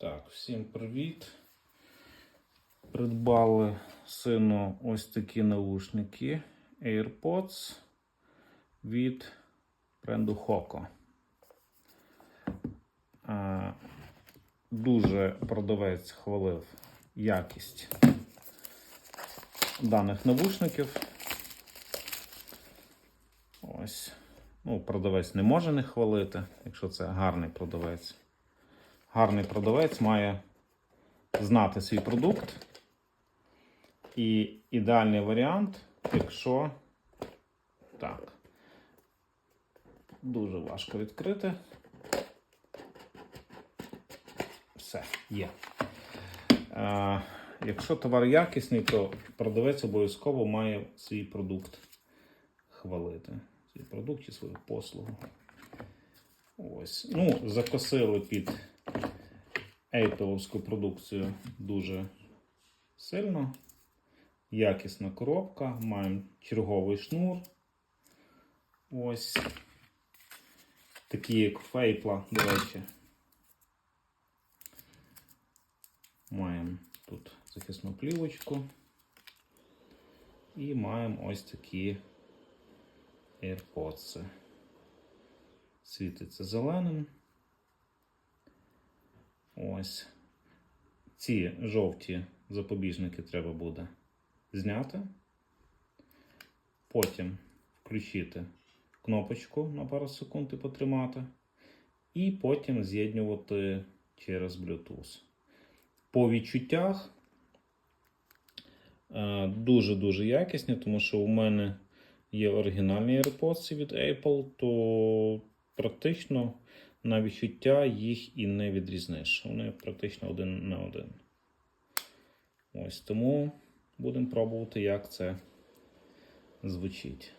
Так, всім привіт. Придбали сину ось такі наушники AirPods від бренду Hoco. А, Дуже продавець хвалив якість даних навушників. Ось. Ну, продавець не може не хвалити, якщо це гарний продавець. Гарний продавець має знати свій продукт. І ідеальний варіант, якщо так, дуже важко відкрити. Все, є. Е, якщо товар якісний, то продавець обов'язково має свій продукт хвалити. Свій продукт чи свою послугу. Ось. Ну, закосили під Apple продукцію дуже сильно. Якісна коробка. Маємо черговий шнур. Ось. Такі, як фейпла, до речі. Маємо тут захисну плівочку. І маємо ось такі AirPods. Світиться зеленим. Ось. Ці жовті запобіжники треба буде зняти. Потім включити кнопочку на пару секунд і потримати. І потім з'єднувати через Bluetooth. По відчуттях е, дуже-дуже якісні, тому що у мене є оригінальні AirPods від Apple, то практично на відчуття їх і не відрізниш. Вони практично один на один. Ось тому будемо пробувати, як це звучить.